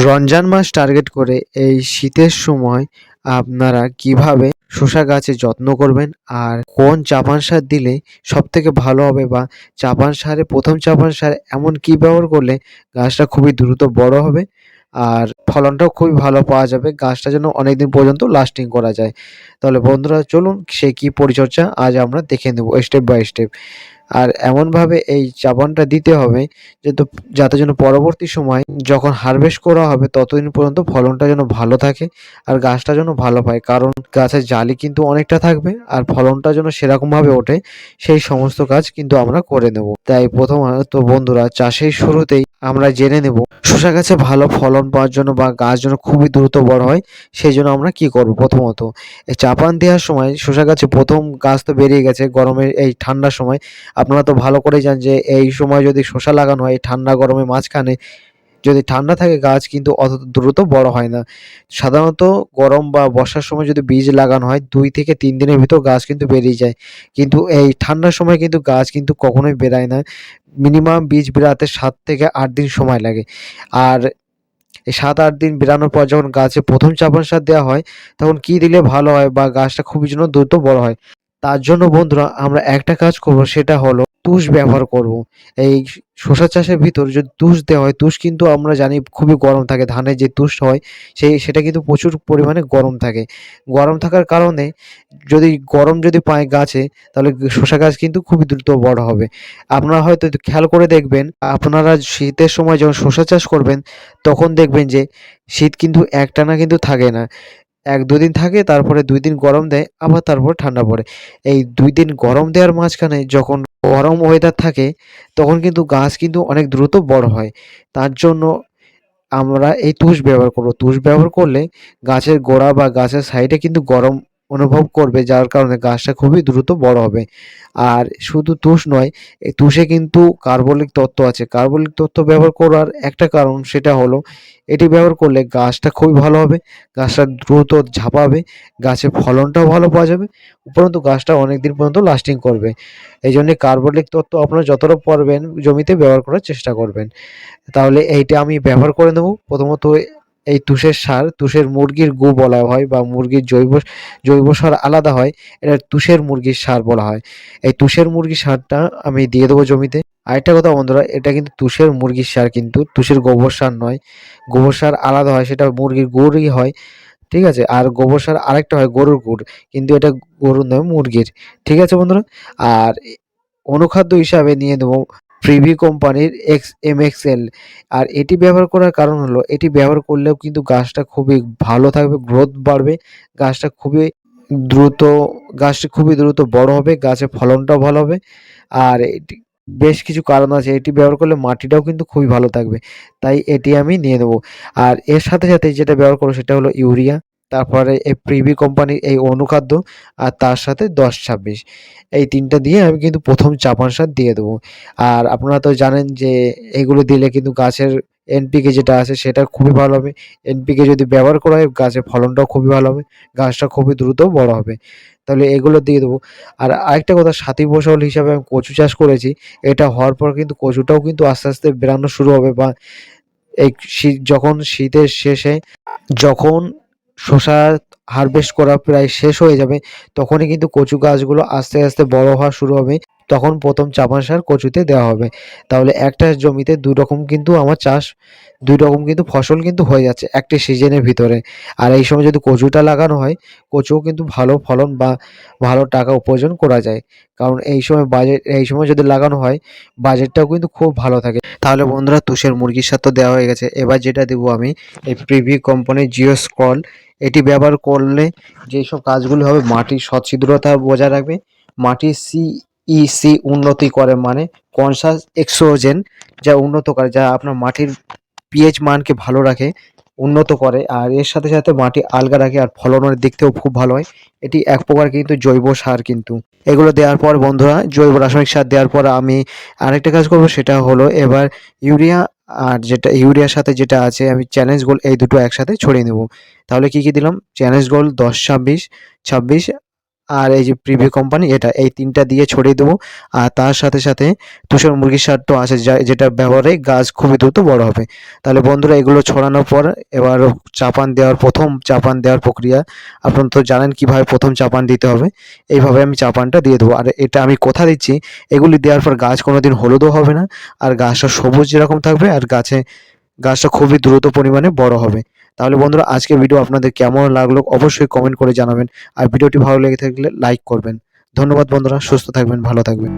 রমজান মাস target করে এই শীতের সময় আপনারা কীভাবে শসা গাছের যত্ন করবেন আর কোন চাপান সার দিলে সব থেকে ভালো হবে বা চাপান সারে প্রথম চাপান সার এমন কি ব্যবহার করলে গাছটা খুবই দ্রুত বড় হবে আর ফলনটাও খুবই ভালো পাওয়া যাবে, গাছটা যেন অনেকদিন পর্যন্ত লাস্টিং করা যায়। তাহলে বন্ধুরা চলুন সে কি পরিচর্যা আজ আমরা দেখে নেব স্টেপ বাই স্টেপ আর এমনভাবে এই চাবানটা দিতে হবে যাতে যাতে যেন পরবর্তী সময় যখন হারভেস্ট করা হবে ততদিন পর্যন্ত ফলনটা যেন ভালো থাকে আর গাছটা যেন ভালো পায়। কারণ গাছের জালি কিন্তু অনেকটা থাকবে আর ফলনটা যেন সেরকমভাবে ওঠে সেই সমস্ত কাজ কিন্তু আমরা করে নেব। তাই প্রথমত বন্ধুরা, চাষের শুরুতেই আমরা জেনে নেব শসা গাছে ভালো ফলন পাওয়ার জন্য বা গাছ যেন খুবই দ্রুত বড় হয়, সেই জন্য আমরা কি করব প্রথমত? এই চাপান দেওয়ার সময় শসা গাছে প্রথম গাছ তো বেরিয়ে গেছে গরমের এই ঠান্ডার সময়। আপনারা তো ভালো করেই জানেন যে এই সময় যদি শসা লাগানো হয় ঠান্ডা গরমে মাঝখানে যদি ঠান্ডা থাকে গাছ, কিন্তু অত দ্রুত বড় হয় না। সাধারণত গরম বা বর্ষার সময় যদি বীজ লাগানো হয়, দুই থেকে তিন দিনের ভিতর গাছ কিন্তু বেরিয়ে যায়। কিন্তু এই ঠান্ডার সময় কিন্তু গাছ কিন্তু কখনোই বেরায় না। মিনিমাম বীজ বেরাতে সাত থেকে আট দিন সময় লাগে। আর এই সাত, আট দিন বেরানোর পর যখন গাছে প্রথম চাপান সার দেওয়া হয়, তখন কি দিলে ভালো হয় বা গাছটা খুবই যেন দ্রুত বড় হয়? তার জন্য বন্ধুরা, আমরা একটা কাজ করব, সেটা হলো তুষ ব্যবহার করব। এই শসা চাষের ভিতর যদি তুষ দেওয়া হয়, তুষ কিন্তু আমরা জানি খুবই গরম থাকে, ধানের যে তুষ হয়, সেই সেটা কিন্তু প্রচুর পরিমাণে গরম থাকে। গরম থাকার কারণে যদি গরম যদি পায় গাছে, তাহলে শসা গাছ কিন্তু খুবই দ্রুত বড় হবে। আপনারা হয়তো খেয়াল করে দেখবেন, আপনারা শীতের সময় যখন শসা চাষ করবেন, তখন দেখবেন যে শীত কিন্তু একটানা কিন্তু থাকে না। এক দুদিন থাকে, তারপরে দুই দিন গরম দেয়, আবার তারপর ঠান্ডা পড়ে। এই দুই দিন গরম দেওয়ার মাঝখানে যখন গরম ওয়েদার থাকে, তখন কিন্তু গাছ কিন্তু অনেক দ্রুত বড় হয়। তার জন্য আমরা এই তুষ ব্যবহার করব। তুষ ব্যবহার করলে গাছের গোড়া বা গাছের সাইডে কিন্তু গরম অনুভব করবে, যার কারণে গাছটা খুবই দ্রুত বড় হবে। আর শুধু তুষ নয় এই তুষে কিন্তু কার্বলিক তত্ত্ব আছে। কার্বলিক তত্ত্ব ব্যবহার করার একটা কারণ সেটা হলো, এটি ব্যবহার করলে গাছটা খুবই ভালো হবে, গাছটা দ্রুত ঝাঁপাবে গাছের ফলনটাও ভালো পাওয়া যাবে, উপরন্তু গাছটা অনেক দিন পর্যন্ত লাস্টিং করবে। এই জন্যে কার্বলিক তত্ত্ব আপনারা যতটা পারবেন জমিতে ব্যবহার করার চেষ্টা করবেন। তাহলে এইটা আমি ব্যবহার করে নেব। প্রথমত এই তুষের সার, তুষের মুরগির গু বলা হয় বা মুরগির জৈব জৈব সার আলাদা হয়, এটা তুষের মুরগির সার বলা হয়। এই তুষের মুরগির সারটা আমি দিয়ে দেবো জমিতে। আরেকটা কথা বন্ধুরা, এটা কিন্তু তুষের মুরগির সার কিন্তু, তুষের গোবর সার নয়। গোবর সার আলাদা হয়, সেটা মুরগির গুড়ই হয়, ঠিক আছে? আর গোবর সার আরেকটা হয় গরুর গুড়, কিন্তু এটা গরুর নয়, মুরগির, ঠিক আছে বন্ধুরা? আর অনুখাদ্য হিসাবে নিয়ে নেব। প্রিভি কোম্পানির এক্স, এম এক্সেল আর এটি ব্যবহার করার কারণ হলো, এটি ব্যবহার করলেও কিন্তু গাছটা খুবই ভালো থাকবে গ্রোথ বাড়বে, গাছটা খুবই দ্রুত, গাছটি খুবই দ্রুত বড় হবে, গাছের ফলনটাও ভালো হবে। আর এটি বেশ কিছু কারণ আছে, এটি ব্যবহার করলে মাটিটাও কিন্তু খুবই ভালো থাকবে। তাই এটি আমি নিয়ে নেব। আর এর সাথে সাথে যেটা ব্যবহার করব সেটা হলো ইউরিয়া। তারপরে এই প্রিভি কোম্পানির এই অনুখাদ্য আর তার সাথে দশ ছাব্বিশ। এই তিনটা দিয়ে আমি কিন্তু প্রথম চাপান সার দিয়ে দেবো। আর আপনারা তো জানেন যে এগুলো দিলে কিন্তু গাছের এনপিকে যেটা আছে সেটা খুবই ভালো হবে। এনপিকে যদি ব্যবহার করা হয়, গাছের ফলনটাও খুবই ভালো হবে, গাছটা খুবই দ্রুত বড় হবে। তাহলে এগুলো দিয়ে দেবো। আর আরেকটা কথা সাথী ফসল হিসাবে আমি কচু চাষ করেছি, এটা হওয়ার পর কিন্তু কচুটাও কিন্তু আস্তে আস্তে বেরানো শুরু হবে বা এই শীত, যখন শীতের শেষে, যখন শসা হারভেস্ট করা প্রায় শেষ হয়ে যাবে। তখনই কিন্তু কচু গাছগুলো আস্তে আস্তে বড় হওয়া শুরু হবে। তখন প্রথম চাপান সার কচুতে দেওয়া হবে। তাহলে একটা জমিতে দুই রকম কিন্তু আমার চাষ দুই রকম কিন্তু ফসল কিন্তু হয়ে যাচ্ছে একটি সিজনের ভিতরে। আর এই সময় যদি কচুটা লাগানো হয়, কচুও কিন্তু ভালো ফলন বা ভালো টাকা উপার্জন করা যায়। কারণ এই সময় বাজেট এই সময় যদি লাগানো হয় বাজেটটাও কিন্তু খুব ভালো থাকে। তাহলে বন্ধুরা, তুষের মুরগির সাথে তো দেওয়া হয়ে গেছে। এবার যেটা দেবো আমি, এই প্রিভি কোম্পানির জিও স্কল এটি ব্যবহার করলে যেসব কাজগুলো হবে, মাটির সচ্ছিদ্রতা বজায় রাখবে। মাটির সি ইসি উন্নতি করে মানে কনসাস এক্সোজেন যা উন্নত করে, যা আপনার মাটির পিএইচ মানকে ভালো রাখে, উন্নত করে। আর এর সাথে সাথে মাটি আলগা রাখে আর ফলনের দিক থেকেও খুব ভালো হয়। এটি এক প্রকার কিন্তু জৈব সার কিন্তু। এগুলো দেওয়ার পর বন্ধুরা, জৈব রাসায়নিক সার দেওয়ার পর আমি আরেকটা কাজ করব, সেটা হলো এবার ইউরিয়া আর যেটা, ইউরিয়ার সাথে যেটা আছে, আমি চ্যালেঞ্জ গোল এই দুটো একসাথে ছড়িয়ে নেব। তাহলে কি কি দিলাম? চ্যালেঞ্জ গোল দশ, ছাব্বিশ ছাব্বিশ আর এই যে প্রিভি কোম্পানি এটা এই তিনটা দিয়ে ছড়িয়ে দেবো। আর তার সাথে সাথে তুষার মুরগির সার তো আছে যা- যেটা ব্যবহারে গাছ খুবই দ্রুত বড় হবে। তাহলে বন্ধুরা এগুলো ছড়ানোর পর এবার চাপান দেওয়ার, প্রথম চাপান দেওয়ার প্রক্রিয়া, আপনারা তো জানেন কীভাবে প্রথম চাপান দিতে হবে। এইভাবে আমি চাপানটা দিয়ে দেবো। আর এটা আমি কথা দিচ্ছি, এগুলি দেওয়ার পর গাছ কোনোদিন হলুদও হবে না, আর গাছটা সবুজ যেরকম থাকবে, আর গাছে গাছটা খুবই দ্রুত পরিমাণে বড় হবে। তাহলে বন্ধুরা, আজকের ভিডিও আপনাদের কেমন লাগল অবশ্যই কমেন্ট করে জানাবেন। আর ভিডিওটি ভালো লেগে থাকলে লাইক করবেন। ধন্যবাদ বন্ধুরা, সুস্থ থাকবেন, ভালো থাকবেন।